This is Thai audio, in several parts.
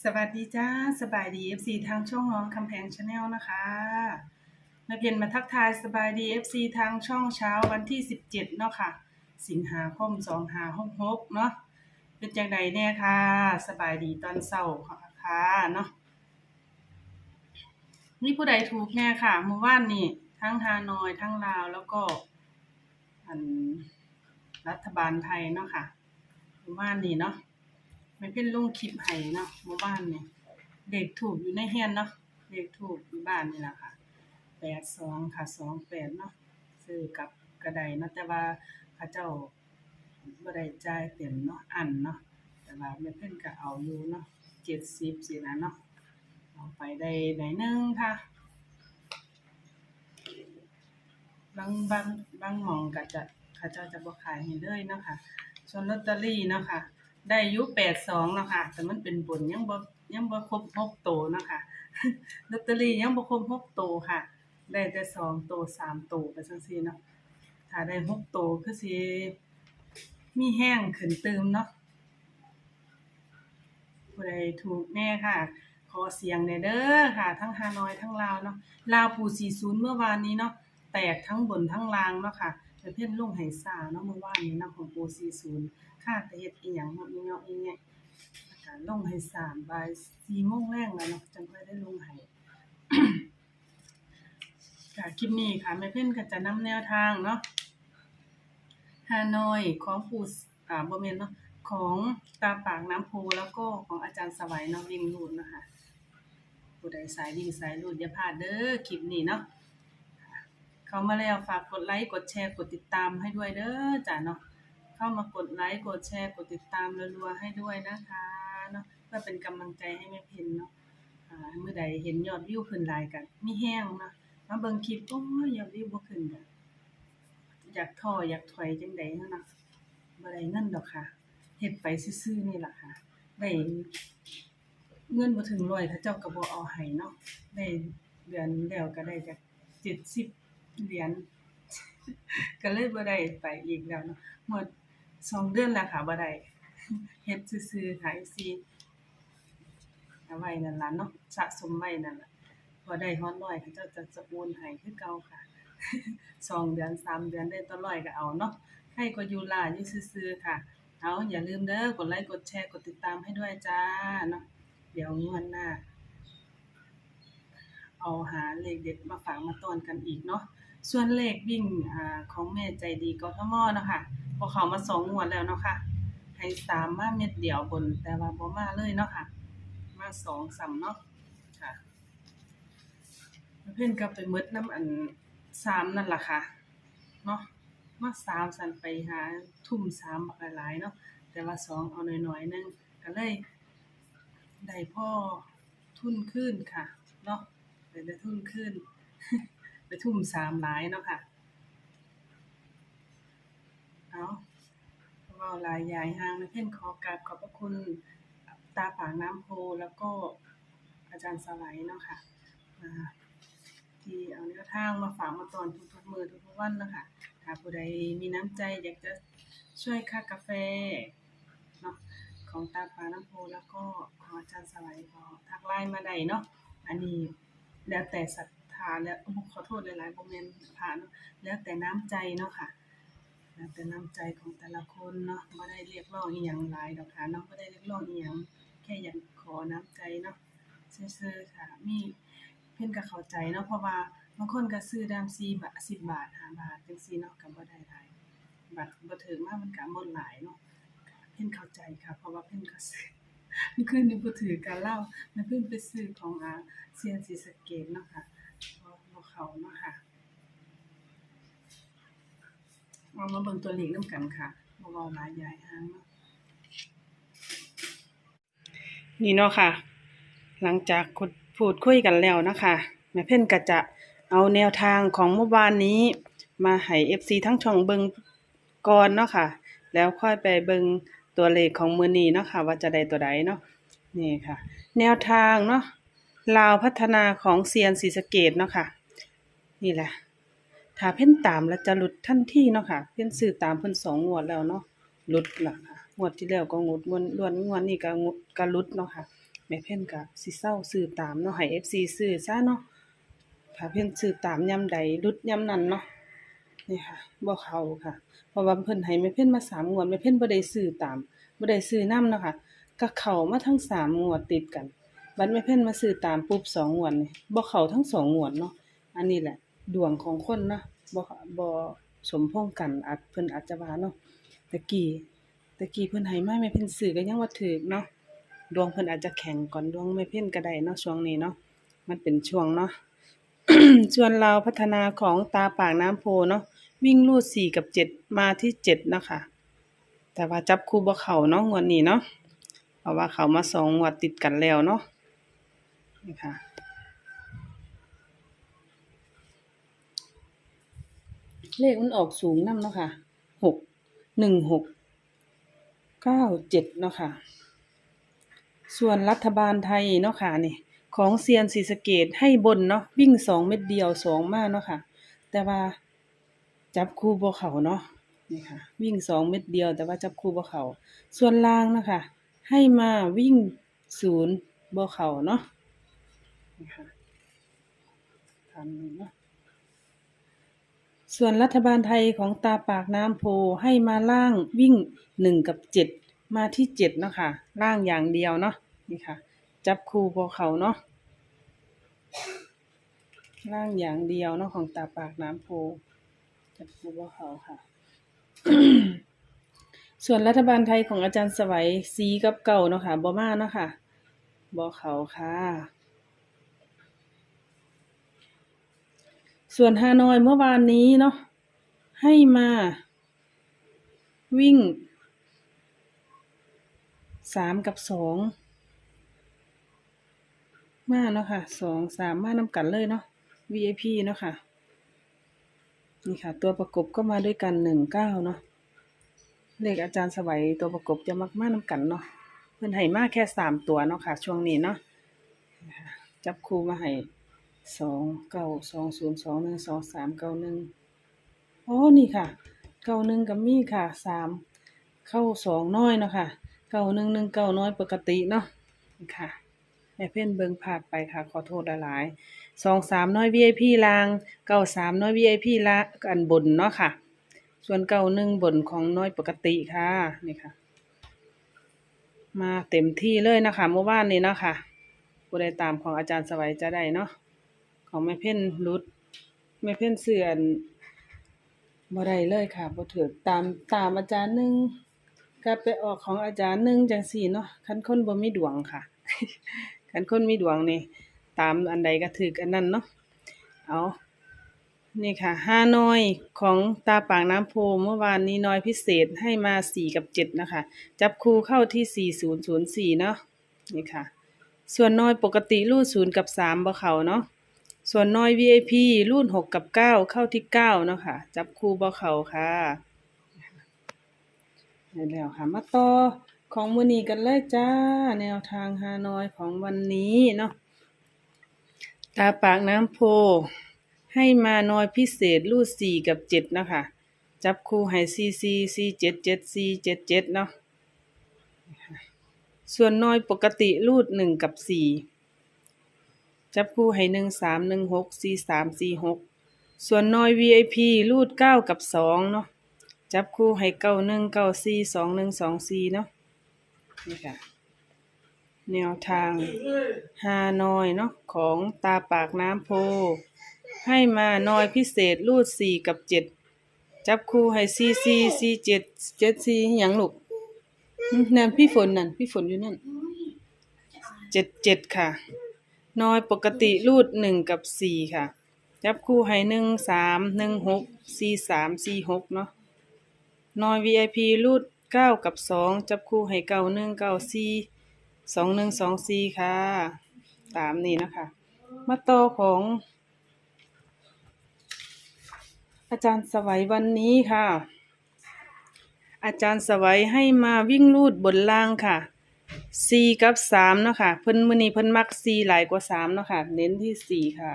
สวัสดีจ้าสบายดี FC ทางช่องน้องคำแพงชาแนลนะคะมาเพียนมาทักทายสบายดี FC ทางช่องเช้าวันที่ 17 เนาะค่ะ สิงหาคม2566เนาะเป็นจังใดแน่ค่ะ สบายดีตอนเช้าค่ะค่ะเนาะมีผู้ใดถูกแน่ค่ะเมื่อวานนี่ทั้งฮานอยทั้งลาวแล้วก็อันรัฐบาลไทยเนาะค่ะเมื่อวานนี่เนาะ ไม่เป็นลงคลิปให้เนาะหมู่บ้านเนี่ยเด็กถูกอยู่ในเฮียนเนาะเด็กถูกอยู่บ้านนี่แหละค่ะแปดสองค่ะสองแปดเนาะซื้อกับกระไดเนาะแต่ว่าเขาเจ้าบ่ได้จ่ายเต็มเนาะอันเนาะแต่ว่าแม่เพิ่นก็เอาอยู่เนาะเจ็ดสิบสินะเนาะเอาไปได้ไหนึงค่ะบางบางบางหมองก็จะเขาเจ้าจะบ่ขายให้เลยเนาะค่ะส่วนลอตเตอรี่เนาะค่ะ ได้อายุแปดสองเนาะค่ะ แต่มันเป็นบนยังบ่ยังบ่ครบหกโตนะคะลอตเตอรี่ยังบ่ครบหกโตค่ะ ได้แต่สองโตวสามโตวไปจังซี่เนาะถ้าได้หกโตวคือสิมีแห้งขึ้นเติมเนาะผู้ใดถูกแน่ค่ะ ขอเสียงแน่เด้อค่ะ ทั้งฮานอยทั้งลาวเนาะลาวปู่40เมื่อวานนี้เนาะแตกทั้งบนทั้งล่างเนาะค่ะ เพิ่นลงไหซาเนาะเมื่อวานนี้นะของปู่40ค่าแต่เฮ็ดอีหยังเนาะอีเนาะอีเนี่ยแล้วก็ลงให้สามบ่ายสี่โมงแรงแล้วเนาะจังค่อยได้ลงให้ค่ะคลิปนี้ค่ะแม่เพิ่นก็จะนำแนวทางเนาะฮานอยของปูอ่าบ่แม่นเนาะของตาปากน้ำโพแล้วก็ของอาจารย์สวัยเนาะวิ่งรูดเนาะค่ะผู้ใดสายวิ่งสายรูดอย่าพลาดเด้อคลิปนี้เนาะ เข้ามาแล้วฝากกดไลค์กดแชร์กดติดตามให้ด้วยเด้อจ้ะเนาะเข้ามากดไลค์กดแชร์กดติดตามรัวๆให้ด้วยนะคะเนาะเพื่อเป็นกำลังใจให้แม่เพนเนาะอ่าเมื่อใดเห็นยอดวิวขึ้นหลายกันมีแห้งนะมาเบิ่งคลิปโอ้ยยอดวิวบ่ขึ้นกันอยากท้ออยากถอยจังใดเนาะบ่ได้เงินดอกค่ะเฮ็ดไปซื่อๆนี่ล่ะค่ะได้เงินบ่ถึงร้อยเขาเจ้าก็บ่เอาให้เนาะได้เดือนแล้วก็ได้จาก70 เหรียญก็เลยบ่ได้ไปอีกแล้วเนาะหมดสองเดือนแล้วค่ะบ่ได้เฮ็ดซื่อๆค่ะ FC เอาไว้นั่นล่ะเนาะสะสมไว้นั่นล่ะพอได้ฮอดร้อยเขาเจ้าจะจะโอนให้คือเก่าค่ะสองเดือนสามเดือนได้ต่อร้อยก็เอาเนาะให้ก็อยู่ล่ะอยู่ซื่อๆค่ะ เอาอย่าลืมเด้อกดไลค์กดแชร์กดติดตามให้ด้วยจ้าเนาะเดี๋ยวงวดหน้าเอาหาเลขเด็ดมาฝากมาต้อนกันอีกเนาะ ส่วนเลขวิ่งอของแม่ใจดีกทมเนาะค่ะพอเขามาสองงวดแล้วเนาะค่ะให้สามมาเม็ดเดียวบน แต่ว่าบ่มาเลยเนาะค่ะ มาสองสามเนาะค่ะ เพิ่อนก็ไปหมดน้ำอันสามนั่นแหละค่ะเนาะมาสามสันไปหาทุ่มสามบักหลายๆเนาะแต่ว่าสองเอาหน่อยๆนึงก็เลยได้พ่อทุนขึ้นค่ะเนาะได้ได้ทุนขึ้น ไปทุ่มสามหลายเนาะค่ะ เอาว้าลายยายห่างนะเพิ่นขอกราบขอบพระคุณตาปากน้ำโพแล้วก็อาจารย์สวัยเนาะค่ะอ่าที่เอาแนวทางมาฝากมาตอนทุกๆมือทุกๆวันเนาะค่ะถ้าผู้ใดมีน้ำใจอยากจะช่วยค่ากาแฟเนาะของตาปากน้ำโพแล้วก็ของอาจารย์สวัยก็ทักไลน์มาได้เนาะอันนี้แล้วแต่ศรัทธาแล้วขอโทษหลายๆบ่แม่นพระเนาะแล้วแต่น้ำใจเนาะค่ะแล้วแต่น้ำใจของแต่ละคนเนาะไม่ได้เรียกร้องอีหยังหลายดอกค่ะเนาะไม่ได้เรียกร้องอีหยังแค่อยากขอน้ำใจเนาะซื่อๆค่ะ มีเพิ่นก็เข้าใจเนาะเพราะว่าบางคนก็ซื้อดาม4บาท10 บาท5บาทจังซี่เนาะก็บ่ได้หลายบัตรบ่ถึงมามันก็หมดหลายเนาะเพิ่นเข้าใจค่ะ เพราะว่าเพิ่นก็ซื้อเมื่อคืนนี้บ่ถือกันเล่าแล้วเพิ่นไปซื้อของอาเซียนศรีสะเกษเนาะค่ะบ่บ่ เขาเนาะค่ะเอามาเบิ่งตัวเลขน้ำกันค่ะบ่เว้าหลายยายหางเนาะนี่เนาะค่ะ หลังจากคุดพูดคุยกันแล้วนะคะแม่เพ่นก็จะเอาแนวทางของเมื่อวานนี้ มาให้ FC ทั้งช่องเบิ่งก่อนเนาะค่ะ แล้วค่อยไปเบิ่งตัวเลขของมือนี้เนาะค่ะ ว่าจะได้ตัวใดเนาะนี่ค่ะ แนวทางเนาะลาวพัฒนาของเซียนศรีสะเกษเนาะค่ะ นี่แหละถ้าเพ่นตามแล้วจะหลุดทันทีเนาะค่ะ เพ่นซื้อตามเพิ่นสองงวดแล้วเนาะหลุดละค่ะงวดที่แล้วก็งวดงวดล้วนงวดนี้ก็งวดก็หลุดเนาะค่ะม่เพ่นก็สิเซาซื้อตามเนาะให้ FC ซื้อซะเนาะถ้าเพ่นซื้อตามยามใดหลุดยามนั้นเนาะนี่ค่ะบ่เขาค่ะเพราะว่าเพิ่นให้แม่เพ่นมาสามงวดแม่เพ่นบ่ได้ซื้อตามบ่ได้ซื้อน้ำเนาะค่ะก็เข้ามาทั้งสามงวดติดกันบัดแม่เพ่นมาซื้อตามปุ๊บสองงวดนี่บ่เข้าทั้งสองงวดเนาะอันนี้แหละ ดวงของคนเนาะบ่บ่สมพงษ์กันอาจเพิ่นอาจจะว่าเนาะตะกี้ตะกี้เพิ่นให้มาแม่เพิ่นซื้อก็ยังว่าถูกเนาะดวงเพิ่นอาจจะแข็งก่อนดวงแม่เพิ่นก็ได้เนาะช่วงนี้เนาะมันเป็นช่วงเนาะส่วนเราพัฒนาของตาปากน้ำโพเนาะวิ่งรูด4กับ7มาที่7เนะคะแต่ว่าจับคู่บ่เข้าเนาะงวดนี้เนาะเพราะว่าเขามาสองงวดติดกันแล้วเนาะนี่ค่ะ เลขมันออกสูงนำเนาะค่ะหกหนึ่งหกเก้าเจ็ดเนาะค่ะ ส่วนรัฐบาลไทยเนาะค่ะนี่ของเซียนศรีสะเกดให้บนเนาะวิ่งสองเม็ดเดียวสองมากเนาะค่ะ แต่ว่าจับคู่บ่เขาเนาะนี่ค่ะ วิ่งสองเม็ดเดียว แต่ว่าจับคู่บ่เขาส่วนล่างเนาะค่ะให้มาวิ่งศูนย์บ่เขาเนาะนี่ค่ะทำเนาะ ส่วนรัฐบาลไทยของตาปากน้ำโพให้มาล่างวิ่งหนึ่งกับเจ็ดมาที่เจ็ดเนาะค่ะล่างอย่างเดียวเนาะนี่ค่ะ จับคู่พอเขาเนาะล่างอย่างเดียวเนาะของตาปากน้ำโพจับคู่พอเขาค่ะ ส่วนรัฐบาลไทยของอาจารย์สวัยซีกับเก่าเนาะค่ะบ่มาเนาะค่ะบ่เขาค่ะ ส่วนฮานอยเมื่อวานนี้เนาะให้มา วิ่งสามกับสองมาเนาะค่ะสองสามมานำกันเลยเนาะ VIP เนาะค่ะ นี่ค่ะ ตัวประกบก็มาด้วยกันหนึ่งเก้าเนาะเลขอาจารย์สวัยตัวประกบจะมักมากนำกันเนาะเพิ่นให้มากแค่สามตัวเนาะค่ะ ช่วงนี้เนาะนะคะจับคู่มาให้ สองเก้าสองศูนย์สองหนึ่งสองสามเก้าหนึ่งโอ้นี่ค่ะเก้าหนึ่งกับมี่ค่ะสามเข้าสองน้อยเนาะค่ะเก้าหนึ่งหนึ่งเก้าน้อยปกติเนาะนี่ค่ะแม่เพ่นเบิงผ่าดไปค่ะ ขอโทษหลายสองสามน้อย VIP ลางเก้าสามน้อย VIP ละอันบนเนาะค่ะ ส่วนเก้าหนึ่งบนของน้อยปกติค่ะนี่ค่ะ มาเต็มที่เลยนะคะเมื่อวานนี้เนาะค่ะผู้ใดตามของอาจารย์สวัยจะได้เนาะ ของแม่เพ่นรุดแม่เพ่นเสื่อนบ่ได้เลยค่ะบ่ถูกตามตามอาจารย์หนึ่งก็ไปออกของอาจารย์หนึ่งจังซี่เนาะคันคนบ่มีดวงค่ะคันคนมีดวงนี่ตามอันใดก็ถูกอันนั้นเนาะเอานี่ค่ะห้าน้อยของตาปากน้ำโพเมื่อวานนี้น้อยพิเศษให้มาสี่กับเจ็ดนะคะ จับคู่เข้าที่สี่ศูนย์ศูนย์สี่เนาะนี่ค่ะ ส่วนน้อยปกติรูดศูนย์กับสามบ่เขาเนาะ ส่วนน้อย VIP รุ่นหกกับเก้าเข้าที่เก้าเนาะค่ะ จับคู่บ่เขาค่ะได้แล้วค่ะ มาต่อของมื้อนี้กันเลยจ้า แนวทางฮานอยของวันนี้เนาะตาปากน้ำโพ ให้มาน้อยพิเศษรูดสี่กับเจ็ดนะคะ จับคู่ให้ซีซีซีเจ็ดเจ็ดซีเจ็ดเจ็ดเนาะส่วนน้อยปกติรูดหนึ่งกับสี่ จับคู่ให้หนึ่งสามหนึ่งหกสี่สามสี่หกส่วนน้อย VIP รูดเก้ากับสองเนาะจับคู่ให้เก้าหนึ่งเก้าสี่สองหนึ่งสองสี่เนาะนี่ค่ะ แนวทางฮานอยเนาะของตาปากน้ำโพ ให้มาน้อยพิเศษรูดสี่กับเจ็ดจับคู่ให้สี่สี่สี่เจ็ดเจ็ดสี่หยังลูกนั่นพี่ฝนนั่นพี่ฝนอยู่นั่นเจ็ดเจ็ดค่ะ น้อยปกติรูดหนึ่งกับสี่ค่ะ จับคู่ให้หนึ่งสามหนึ่งหกสี่สามสี่หกเนาะน้อย VIP รูดเก้ากับสองจับคู่ให้เก้าหนึ่งเก้าสี่สองหนึ่งสองสี่ค่ะ ตามนี้นะคะมาต่อของ อาจารย์สวัยวันนี้ค่ะ อาจารย์สวัยให้มาวิ่งรูดบนล่างค่ะ สี่กับสามเนาะค่ะ เพิ่นมื้อนี้เพิ่นมักสี่หลายกว่าสามเนาะค่ะ เน้นที่สี่ค่ะ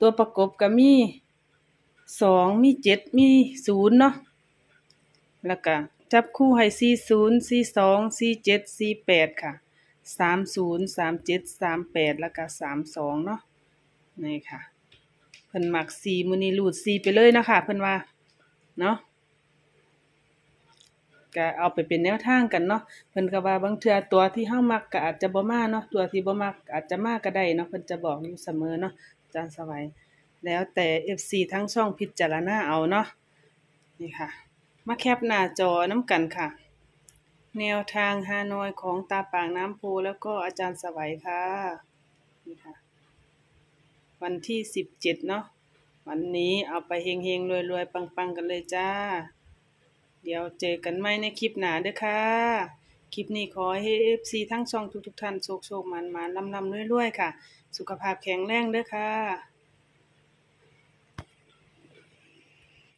ตัวประกบก็มีสองมีเจ็ดมีศูนย์เนาะแล้วก็จับคู่ให้สี่ศูนย์สี่สองสี่เจ็ดสี่แปดค่ะสามศูนย์สามเจ็ดสามแปดแล้วก็สามสองเนาะนี่ค่ะเพิ่นมักสี่มื้อนี้รูดสี่ไปเลยเนาะค่ะเพิ่นว่าเนาะ ก็เอาไปเป็นแนวทางกันเนาะเพิ่นก็ว่าบางเทื่อตัวที่เฮามักก็อาจจะบ่มาเนาะตัวที่บ่มักอาจจะมาก็ได้เนาะเพิ่นจะบอกอยู่เสมอเนาะอาจารย์สวัยแล้วแต่ FC ทั้งช่องพิจารณาเอาเนาะนี่ค่ะ มาแคปหน้าจอน้ำกันค่ะ แนวทางฮานอยของตาปากน้ำโพแล้วก็อาจารย์สวัยค่ะนี่ค่ะ วันที่สิบเจ็ดเนาะวันนี้เอาไปเฮงเฮงรวยรวยๆ ปังๆ กันเลยจ้า เดี๋ยวเจอกันใหม่ในคลิปหน้าเด้อค่ะ คลิปนี้ขอให้เอฟซีทั้งช่องทุกๆท่านโชคโชคมันมาลำลำรวยๆค่ะ สุขภาพแข็งแรงเด้อค่ะ